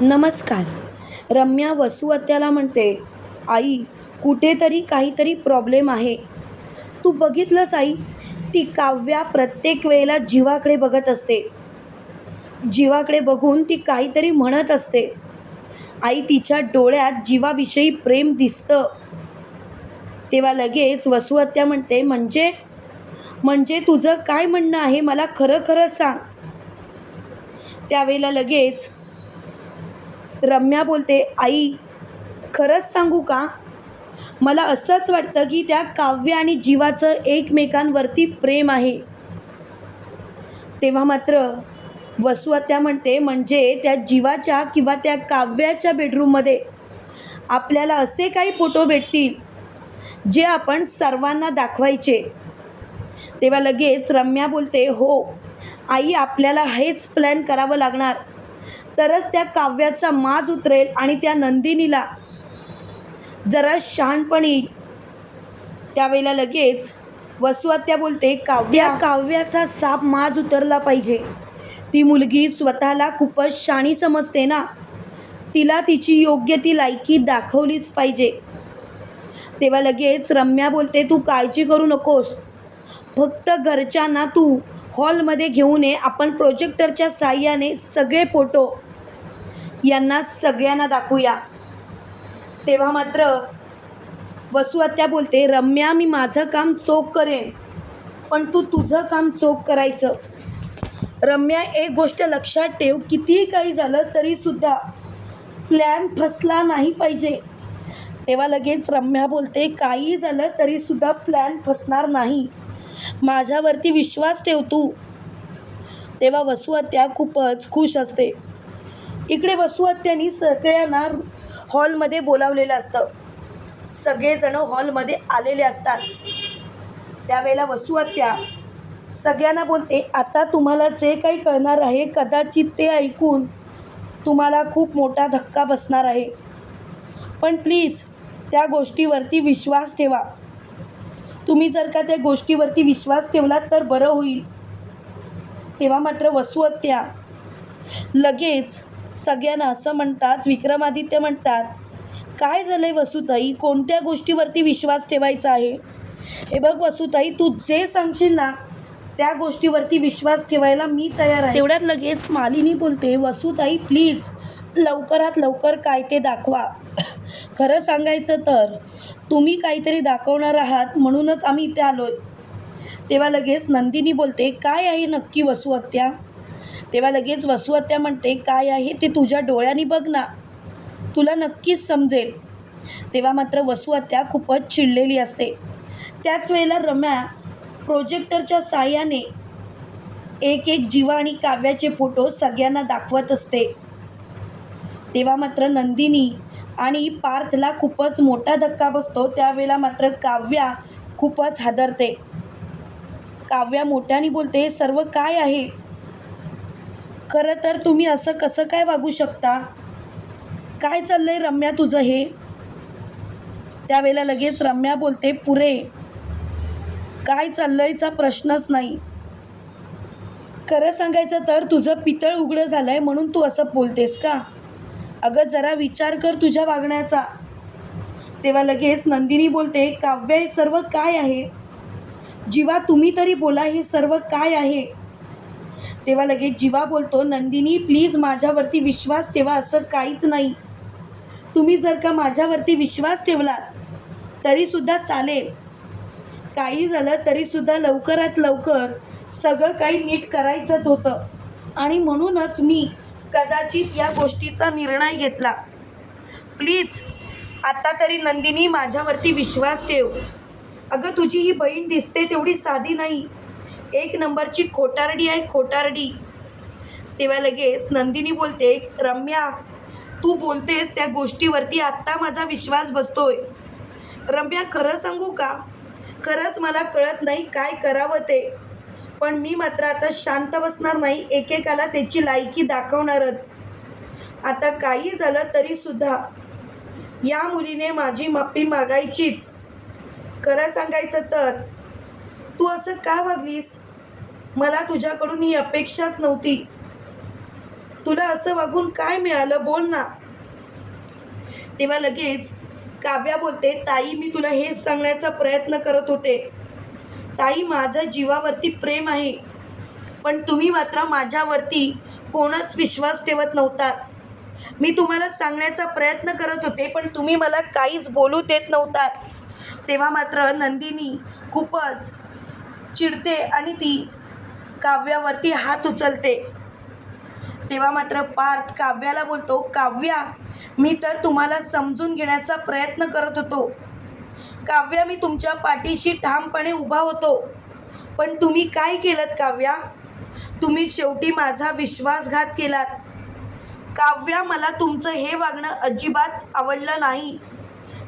नमस्कार. रम्या वसुहत्याला म्हणते आई कुठेतरी काहीतरी प्रॉब्लेम आहे. तू बघितलंस आई? ती काव्या प्रत्येक वेळेला जीवाकडे बघत असते. जीवाकडे बघून ती काहीतरी म्हणत असते. आई तिच्या डोळ्यात जीवाविषयी प्रेम दिसतं. तेव्हा लगेच वसुहत्या म्हणते म्हणजे? म्हणजे तुझं काय म्हणणं आहे? मला खरं खरं सांग. त्यावेळेला लगेच रम्या बोलते आई खरंच सांगू का? मला असंच वाटतं की त्या काव्य आणि जीवाचं एकमेकांवरती प्रेम आहे. तेव्हा मात्र वसुहत्या म्हणते म्हणजे त्या जीवाच्या किंवा त्या काव्याच्या बेडरूममध्ये आपल्याला असे काही फोटो भेटतील जे आपण सर्वांना दाखवायचे. तेव्हा लगेच रम्या बोलते हो आई आपल्याला हेच प्लॅन करावं लागणार. तरच त्या काव्याचा माज उतरेल आणि त्या नंदिनीला जरा शहाणपण त्यावेळेला लगेच वसुहत्या बोलते काव्या काव्याचा साप माज उतरला पाहिजे. ती मुलगी स्वतःला खूपच शाणी समजते ना. तिला तिची योग्य ती लायकी दाखवलीच पाहिजे. तेव्हा लगेच रम्या बोलते तू काळजी करू नकोस. फक्त घरच्यांना तू हॉलमध्ये घेऊन ये. आपण प्रोजेक्टरच्या साह्याने सगळे फोटो यांना सगळ्यांना दाखवूया. तेव्हा मात्र वसुहत्या बोलते रम्या मी माझं काम चोख करेन पण तू तुझं काम चोख करायचं. रम्या एक गोष्ट लक्षात ठेव कितीही काही झालं तरीसुद्धा प्लॅन फसला नाही पाहिजे. तेव्हा लगेच रम्या बोलते काही झालं तरीसुद्धा प्लॅन फसणार नाही. माझ्यावरती विश्वास ठेव तू. तेव्हा वसुहत्या खूपच खुश असते. इकडे वसुहत्यांनी सगळ्यांना हॉलमध्ये बोलावलेलं असतं. सगळेजण हॉलमध्ये आलेले असतात. त्यावेळेला वसुहत्या सगळ्यांना बोलते आता तुम्हाला जे काही कळणार आहे कदाचित ते ऐकून तुम्हाला खूप मोठा धक्का बसणार आहे. पण प्लीज त्या गोष्टीवरती विश्वास ठेवा. तुम्ही जर का त्या गोष्टीवरती विश्वास ठेवलात तर बरं होईल. तेव्हा मात्र वसुहत्या लगेच सगळ्यांना असं म्हणतात विक्रमादित्य म्हणतात काय झालं आहे वसुताई? कोणत्या गोष्टीवरती विश्वास ठेवायचा आहे? हे बघ वसुताई तू जे सांगशील ना त्या गोष्टीवरती विश्वास ठेवायला मी तयार आहे. तेवढ्यात लगेच मालिनी बोलते वसुताई प्लीज लवकरात लवकर काय ते दाखवा. खरं सांगायचं तर तुम्ही काहीतरी दाखवणार आहात म्हणूनच आम्ही इथे आलो आहे तेव्हा लगेच नंदिनी बोलते काय आहे नक्की वसुहत्या? तेव्हा लगेच वसुहत्या म्हणते काय आहे ते तुझ्या डोळ्यांनी बघ ना. तुला नक्कीच समजेल. तेव्हा मात्र वसुहत्या खूपच चिडलेली असते. त्याच वेळेला रम्या प्रोजेक्टरच्या साह्याने एक एक जीवा आणि काव्याचे फोटो सगळ्यांना दाखवत असते. तेव्हा मात्र नंदिनी आणि पार्थला खूपच मोठा धक्का बसतो. त्यावेळेला मात्र काव्या खूपच हादरते. काव्या मोठ्याने बोलते सर्व काय आहे? खरं तर तुम्ही असं कसं काय वागू शकता? काय चाललं आहे रम्या तुझं हे? त्यावेळेला लगेच रम्या बोलते पुरे काय चाललंयचा प्रश्नच नाही. खरं सांगायचं तर तुझं पितळ उघडं झालं आहे म्हणून तू असं बोलतेस का? अगं जरा विचार कर तुझ्या वागण्याचा. तेव्हा लगेच नंदिनी बोलते काव्य हे सर्व काय आहे? जीवा तुम्ही तरी बोला हे सर्व काय आहे? तेव्हा लगेच जीवा बोलतो नंदिनी प्लीज माझ्यावरती विश्वास ठेवा असं काहीच नाही. तुम्ही जर का माझ्यावरती विश्वास ठेवलात तरीसुद्धा चालेल. काही झालं तरीसुद्धा लवकरात लवकर सगळं काही नीट करायचंच होतं. आणि म्हणूनच मी कदाचित या गोष्टीचा निर्णय घेतला. प्लीज आत्ता तरी नंदिनी माझ्यावरती विश्वास ठेव. अगं तुझी ही बहीण दिसते तेवढी साधी नाही. एक नंबरची खोटारडी आहे खोटारडी. तेव्हा लगेच नंदिनी बोलते रम्या तू बोलतेस त्या गोष्टीवरती आत्ता माझा विश्वास बसतोय. रम्या खरं सांगू का? खरंच मला कळत नाही काय करावं ते. पण मी मात्र आता शांत बसणार नाही एकेकाला त्याची लायकी दाखवणारच. आता काही झालं तरीसुद्धा या मुलीने माझी माफी मागायचीच. खरं सांगायचं तर तू असं का वागलीस? मला तुझ्याकडून ही अपेक्षाच नव्हती. तुला असं वागून काय मिळालं बोल ना. तेव्हा लगेच काव्या बोलते ताई मी तुला हेच सांगण्याचा प्रयत्न करत होते. ताई माझ्या जीवावरती प्रेम आहे. पण तुम्ही मात्र माझ्यावरती कोणच विश्वास ठेवत नव्हता. मी तुम्हाला सांगण्याचा प्रयत्न करत होते पण तुम्ही मला काहीच बोलू देत नव्हता. तेव्हा मात्र नंदिनी खूपच चिडते आणि ती काव्यावरती हात उचलते. तेव्हा मात्र पार्थ काव्याला बोलतो काव्या मी तर तुम्हाला समजून घेण्याचा प्रयत्न करत होतो. काव्या मी तुमच्या पाठीशी ठामपणे उभा होतो. पण तुम्ही काय केलं काव्या? तुम्ही शेवटी माझा विश्वासघात केलात. काव्या मला तुमचं हे वागणं अजिबात आवडलं नाही.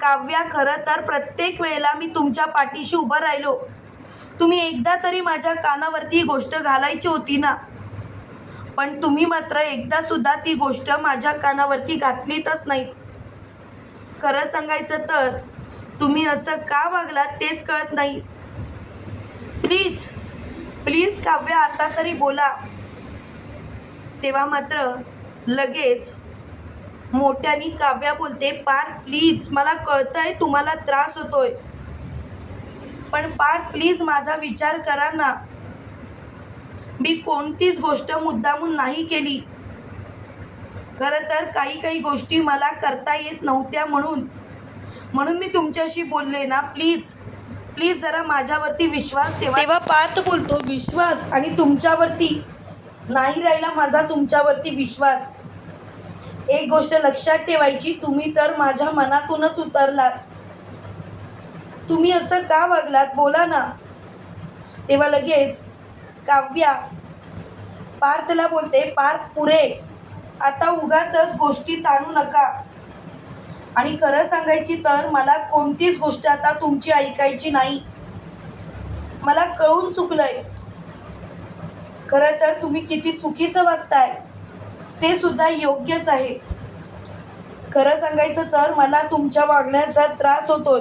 काव्या खरं तर प्रत्येक वेळेला मी तुमच्या पाठीशी उभं राहिलो. तुम्ही एकदा तरी माझ्या कानावरती ही गोष्ट घालायची होती ना? पण तुम्ही मात्र एकदा सुद्धा ती गोष्ट माझ्या कानावरती घातलीतच नाही. खरं सांगायचं तर तुम्ही असं का वागलात तेच कळत नाही. प्लीज प्लीज काव्या आता तरी बोला. तेव्हा मात्र लगेच मोठ्यानी काव्या बोलते पार प्लीज मला कळतंय तुम्हाला त्रास होतोय. पण पार्थ प्लीज माझा विचार करा ना. मी कोणतीच गोष्ट मुद्दामून नाही केली. खरं तर काही काही गोष्टी मला करता येत नव्हत्या म्हणून. म्हणून मी तुमच्याशी बोलले ना प्लीज. प्लीज जरा माझ्यावरती विश्वास ठेवा. तेव्हा पार्थ बोलतो विश्वास आणि तुमच्यावरती नाही राहिला माझा तुमच्यावरती विश्वास. एक गोष्ट लक्षात ठेवायची तुम्ही तर माझ्या मनातूनच उतरलात. तुम्ही असं का वागलात? बोला ना. तेव्हा लगेच काव्या पार्थला बोलते पार्थ पुरे आता उगाच गोष्टी ताणू नका. आणि खरं सांगायची तर मला कोणतीच गोष्ट आता तुमची ऐकायची नाही. मला कळून चुकलंय. खरं तर तुम्ही किती चुकीचं वागताय ते सुद्धा योग्यच आहे. खरं सांगायचं तर मला तुमच्या वागण्याचा त्रास होतोय.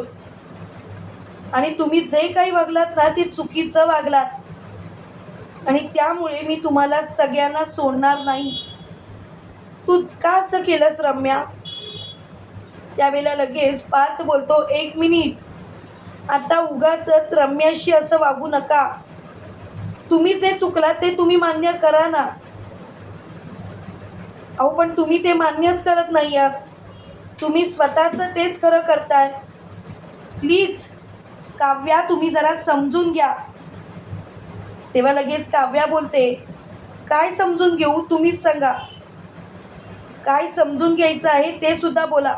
आणि तुम्ही जे काही वागलात ना ते चुकीचं वागलात. आणि त्यामुळे मी तुम्हाला सगळ्यांना सोडणार नाही. तू का असं केलंस रम्या? त्यावेळेला लगेच पार्थ बोलतो एक मिनिट. आता उगाच रम्याशी असं वागू नका. तुम्ही जे चुकलात ते तुम्ही मान्य करा ना. अहो पण तुम्ही ते मान्यच करत नाही आहात. तुम्ही स्वतःचं तेच खरं करताय. प्लीज काव्या तुम्ही जरा समजून घ्या. तेव्हा लगेच काव्या बोलते काय समजून घेऊ तुम्हीच सांगा. काय समजून घ्यायचं आहे ते सुद्धा बोला.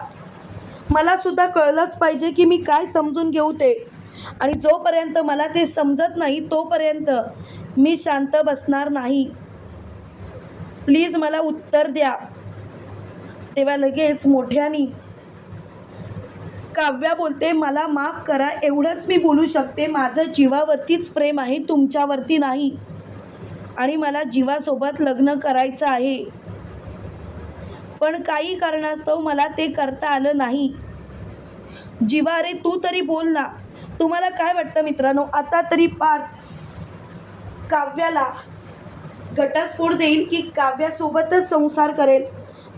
मला सुद्धा कळलंच पाहिजे की मी काय समजून घेऊ ते. आणि जोपर्यंत मला ते समजत नाही तोपर्यंत मी शांत बसणार नाही. प्लीज मला उत्तर द्या. तेव्हा लगेच मोठ्यानी काव्या बोलते मला माफ करा एवढंच मी बोलू शकते. माझं जीवावरतीच प्रेम आहे तुमच्यावरती नाही. आणि मला जीवासोबत लग्न करायचं आहे. पण काही कारणास्तव मला ते करता आलं नाही. जीवा अरे तू तरी बोल ना. तुम्हाला काय वाटतं मित्रांनो? आता तरी पार्थ काव्याला घटस्फोट देईल की काव्यासोबतच संसार करेल?